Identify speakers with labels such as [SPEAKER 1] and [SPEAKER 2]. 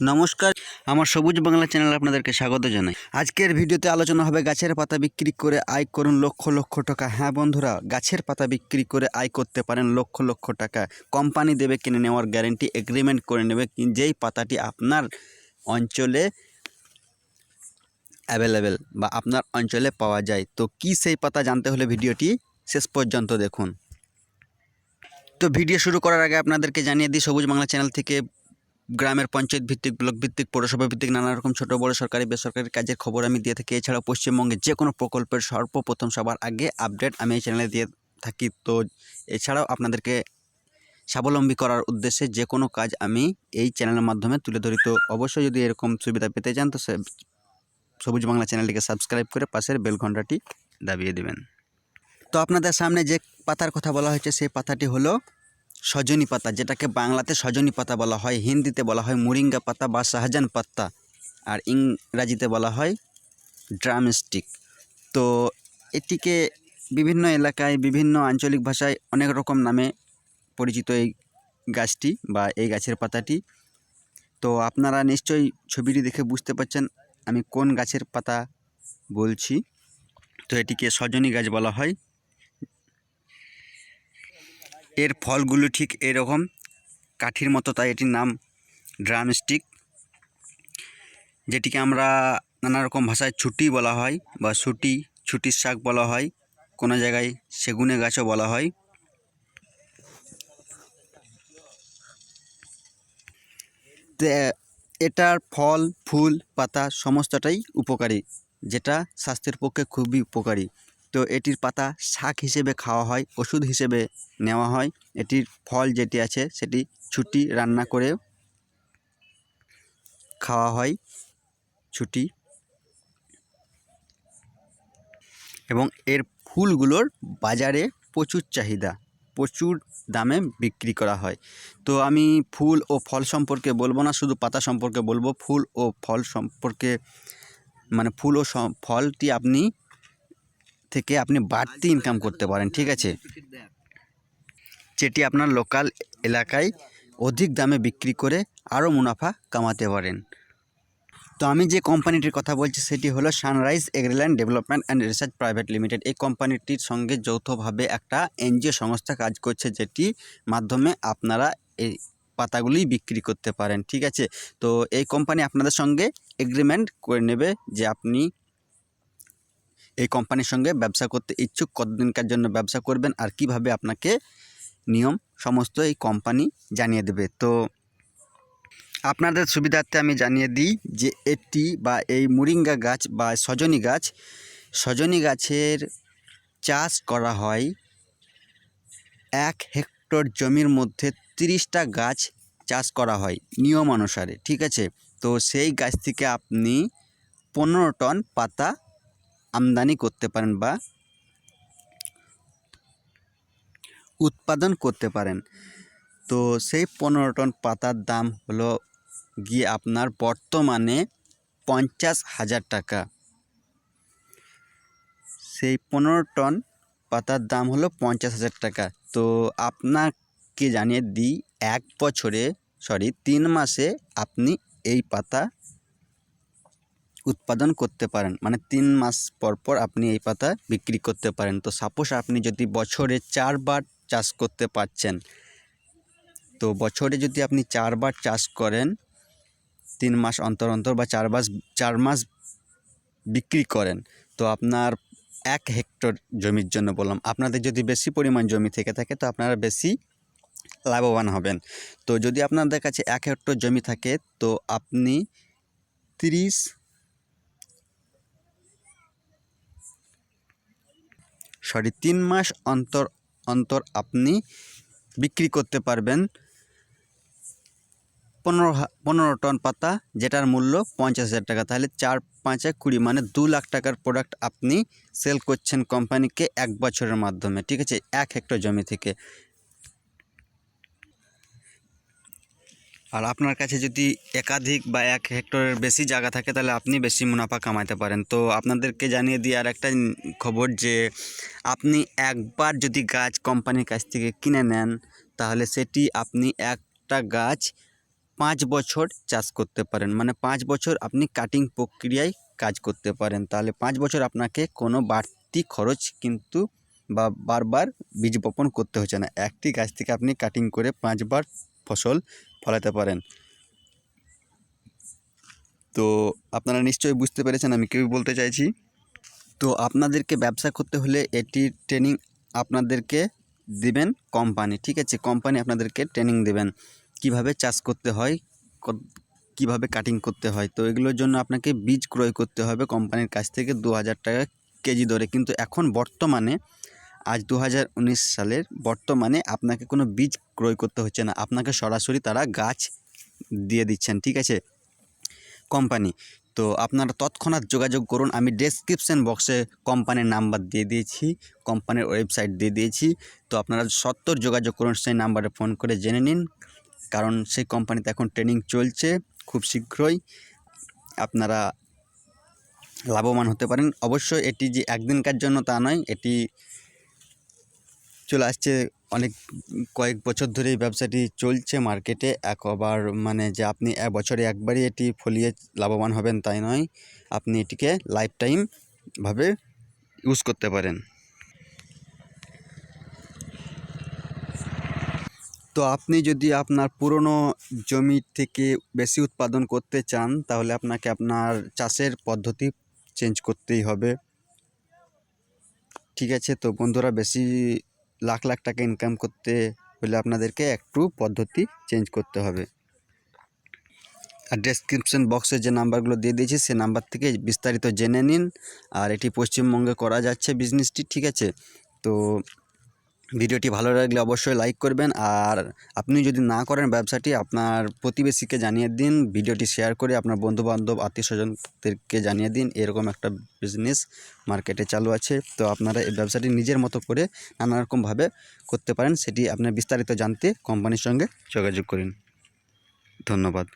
[SPEAKER 1] নমস্কার। আমার সবুজ বাংলা চ্যানেলে আপনাদেরকে স্বাগত জানাই। আজকের ভিডিওতে আলোচনা হবে গাছের পাতা বিক্রি করে আয় করুন লক্ষ লক্ষ টাকা। হ্যাঁ বন্ধুরা, গাছের পাতা বিক্রি করে আয় করতে পারেন লক্ষ লক্ষ টাকা। কোম্পানি দেবে কিনে নেওয়ার গ্যারেন্টি এগ্রিমেন্ট করে নেবে যেই পাতাটি আপনার অঞ্চলে অ্যাভেলেবেল বা আপনার অঞ্চলে পাওয়া যায়। তো কি সেই পাতা জানতে হলে ভিডিওটি শেষ পর্যন্ত দেখুন। তো ভিডিও শুরু করার আগে আপনাদেরকে জানিয়ে দিই, সবুজ বাংলা চ্যানেল থেকে গ্রামের পঞ্চায়েত ভিত্তিক, ব্লক ভিত্তিক, পৌরসভা ভিত্তিক নানা রকম ছোট বড় সরকারি, বেসরকারি কাজের খবর আমি দিয়ে থাকি। এছাড়াও পশ্চিমবঙ্গে যে কোনো প্রকল্পের সর্বপ্রথম সবার আগে আপডেট আমি এই চ্যানেলে দিয়ে থাকি। তো এছাড়াও আপনাদেরকে স্বাবলম্বী করার উদ্দেশ্যে যে কোনো কাজ আমি এই চ্যানেলের মাধ্যমে তুলে ধরি। তো অবশ্যই যদি এরকম সুবিধা পেতে চান, তো সবুজ বাংলা চ্যানেলটিকে সাবস্ক্রাইব করে পাশের বেল ঘন্টাটি দাবিয়ে দেবেন। তো আপনাদের সামনে যে পাতার কথা বলা হয়েছে, সেই পাতাটি হলো সজনি পাতা, যেটাকে বাংলাতে সজনি পাতা বলা হয়, হিন্দিতে বলা হয় মুরিঙ্গা পাতা বা শাহজান পাতা, আর ইংরাজিতে বলা হয় ড্রামস্টিক। তো এটিকে বিভিন্ন এলাকায়, বিভিন্ন আঞ্চলিক ভাষায় অনেক রকম নামে পরিচিত এই গাছটি বা এই গাছের পাতাটি। তো আপনারা নিশ্চয়ই ছবিটি দেখে বুঝতে পারছেন আমি কোন গাছের পাতা বলছি। তো এটিকে সজনি গাছ বলা হয়। এর ফলগুলো ঠিক এরকম। কাঠির মতো তাই এটির নাম ড্রামস্টিক যেটিকে আমরা নানা রকম ভাষায় ছুটি বলা হয় বা ছুটি, ছুটির শাক বলা হয়, কোনো জায়গায় সেগুনে গাছও বলা হয়। এটার ফল, ফুল, পাতা সমস্তটাই উপকারী, যেটা স্বাস্থ্যের পক্ষে খুবই উপকারী। তো এটির পাতা শাক হিসেবে খাওয়া হয়, ওষুধ হিসেবে নেওয়া হয়। এটির ফল যেটি আছে, সেটি ছুটি রান্না করে খাওয়া হয়, ছুটি। এবং এর ফুলগুলোর বাজারে প্রচুর চাহিদা, প্রচুর দামে বিক্রি করা হয়। তো আমি ফুল ও ফল সম্পর্কে বলব না, শুধু পাতা সম্পর্কে বলব। ফুল ও ফল সম্পর্কে মানে ফুল ও ফলটি আপনি থেকে আপনি বাড়তি ইনকাম করতে পারেন, ঠিক আছে? যেটি আপনার লোকাল এলাকায় অধিক দামে বিক্রি করে আরও মুনাফা কামাতে পারেন। তো আমি যে কোম্পানিটির কথা বলছি, সেটি হলো Sunrise Agriland development and research private limited. এই কোম্পানিটির সঙ্গে যৌথভাবে একটা এনজিও সংস্থা কাজ করছে যেটি মাধ্যমে আপনারা এই পাতাগুলি বিক্রি করতে পারেন, ঠিক আছে? তো এই কোম্পানি আপনাদের সঙ্গে এগ্রিমেন্ট করে নেবে যে আপনি এই কোম্পানির সঙ্গে ব্যবসা করতে ইচ্ছুক, কতদিনকার জন্য ব্যবসা করবেন আর কীভাবে আপনাকে নিয়ম সমস্ত এই কোম্পানি জানিয়ে দেবে। তো আপনাদের সুবিধার্থে আমি জানিয়ে দিই যে এটি বা এই মুরিঙ্গা গাছ বা সজনি গাছ, সজনি গাছের চাষ করা হয় এক হেক্টর জমির মধ্যে তিরিশটা গাছ চাষ করা হয় নিয়ম অনুসারে, ঠিক আছে? তো সেই গাছ থেকে আপনি পনেরো টন পাতা আমদানি করতে পারেন বা উৎপাদন করতে পারেন। তো সেই পনেরো টন পাতার দাম হলো গিয়ে আপনার বর্তমানে পঞ্চাশ হাজার টাকা। সেই পনেরো টন পাতার দাম হলো পঞ্চাশ হাজার টাকা। তো আপনাকে জানিয়ে দিই, এক বছরে সরি তিন মাসে আপনি এই পাতা উৎপাদন করতে পারেন। মানে তিন মাস পর পর আপনি এই পাতা বিক্রি করতে পারেন। তো সাপোজ আপনি যদি বছরে চারবার চাষ করতে পারছেন, তো বছরে যদি আপনি চারবার চাষ করেন, তিন মাস অন্তর অন্তর বা চার মাস চার মাস বিক্রি করেন, তো আপনার এক হেক্টর জমির জন্য বললাম, আপনাদের যদি বেশি পরিমাণ জমি থেকে থাকে, তো আপনারা বেশি লাভবান হবেন। তো যদি আপনাদের কাছে এক হেক্টর জমি থাকে, তো আপনি তিরিশ সরি, তিন মাস অন্তর অন্তর আপনি বিক্রি করতে পারবেন পনেরো পনেরো টন পাতা, যেটার মূল্য পঞ্চাশ হাজার টাকা। তাহলে চার পাঁচে কুড়ি মানে দু লাখ টাকার প্রোডাক্ট আপনি সেল করছেন কোম্পানিকে এক বছরের মাধ্যমে, ঠিক আছে? এক হেক্টর জমি থেকে। আর আপনার কাছে যদি একাধিক বা এক হেক্টরের বেশি জায়গা থাকে, তাহলে আপনি বেশি মুনাফা কামাতে পারেন। তো আপনাদেরকে জানিয়ে দিই আর একটা খবর যে, আপনি একবার যদি গাছ কোম্পানির কাছ থেকে কিনে নেন, তাহলে সেটি আপনি একটা গাছ পাঁচ বছর চাষ করতে পারেন। মানে পাঁচ বছর আপনি কাটিং প্রক্রিয়ায় কাজ করতে পারেন। তাহলে পাঁচ বছর আপনাকে কোনো বাড়তি খরচ কিন্তু বা বারবার বীজ বপন করতে হচ্ছে না। একটি গাছ থেকে আপনি কাটিং করে পাঁচবার ফসল ফলাতে পারেন। তো আপনারা নিশ্চয়ই বুঝতে পেরেছেন আমি কেউ বলতে চাইছি। তো আপনাদেরকে ব্যবসা করতে হলে এটি ট্রেনিং আপনাদেরকে দিবেন কোম্পানি, ঠিক আছে? কোম্পানি আপনাদেরকে ট্রেনিং দেবেন। কীভাবে চাষ করতে হয় কীভাবে কাটিং করতে হয়, তো এগুলোর জন্য আপনাকে বীজ ক্রয় করতে হবে কোম্পানির কাছ থেকে দু হাজার টাকা কেজি দরে। কিন্তু এখন বর্তমানে আজ দু হাজার উনিশ সালের বর্তমানে আপনাকে কোনো বীজ ক্রয় করতে হচ্ছে না। আপনাকে সরাসরি তারা গাছ দিয়ে দিচ্ছেন, ঠিক আছে? কোম্পানি। তো আপনারা তৎক্ষণাৎ যোগাযোগ করুন। আমি ডেসক্রিপশন বক্সে কোম্পানির নাম্বার দিয়ে দিয়েছি, কোম্পানির ওয়েবসাইট দিয়ে দিয়েছি। তো আপনারা সত্তর যোগাযোগ করুন, সেই নাম্বারে ফোন করে জেনে নিন। কারণ সেই কোম্পানিতে এখন ট্রেনিং চলছে খুব শীঘ্রই। আপনারা লাভবান হতে পারেন। অবশ্যই এটি যে একদিনকার জন্য তা নয়, এটি চলে আসছে অনেক, কয়েক বছর ধরে এই ব্যবসাটি চলছে মার্কেটে। একবার মানে যে আপনি এক বছরে একবারই এটি ফলিয়ে লাভবান হবেন তাই নয়, আপনি এটিকে লাইফ টাইম ভাবে ইউজ করতে পারেন। তো আপনি যদি আপনার পুরনো জমি থেকে বেশি উৎপাদন করতে চান, তাহলে আপনাকে আপনার চাষের পদ্ধতি চেঞ্জ করতেই হবে। ঠিক আছে, তো বন্ধুরা বেশি লাখ লাখ টাকা ইনকাম করতে হলে আপনাদেরকে একটু পদ্ধতি চেঞ্জ করতে হবে। আর ডেসক্রিপশন বক্সে যে নাম্বারগুলো দিয়ে দিয়েছি, সে নাম্বার থেকে বিস্তারিত জেনে নিন। আর এটি পশ্চিমবঙ্গে করা যাচ্ছে বিজনেসটি ঠিক আছে? তো ভিডিওটি ভালো লাগলে অবশ্যই লাইক করবেন। আর আপনি যদি না করেন ব্যবসাটি, আপনার প্রতিবেশীকে জানিয়ে দিন, ভিডিওটি শেয়ার করে আপনার বন্ধুবান্ধব আত্মীয় স্বজনদেরকে জানিয়ে দিন। এরকম একটা বিজনেস মার্কেটে চালু আছে। তো আপনারা এই ব্যবসাটি নিজের মতো করে নানা রকমভাবে করতে পারেন, সেটি আপনার বিস্তারিত জানতে কোম্পানির সঙ্গে যোগাযোগ করুন। ধন্যবাদ।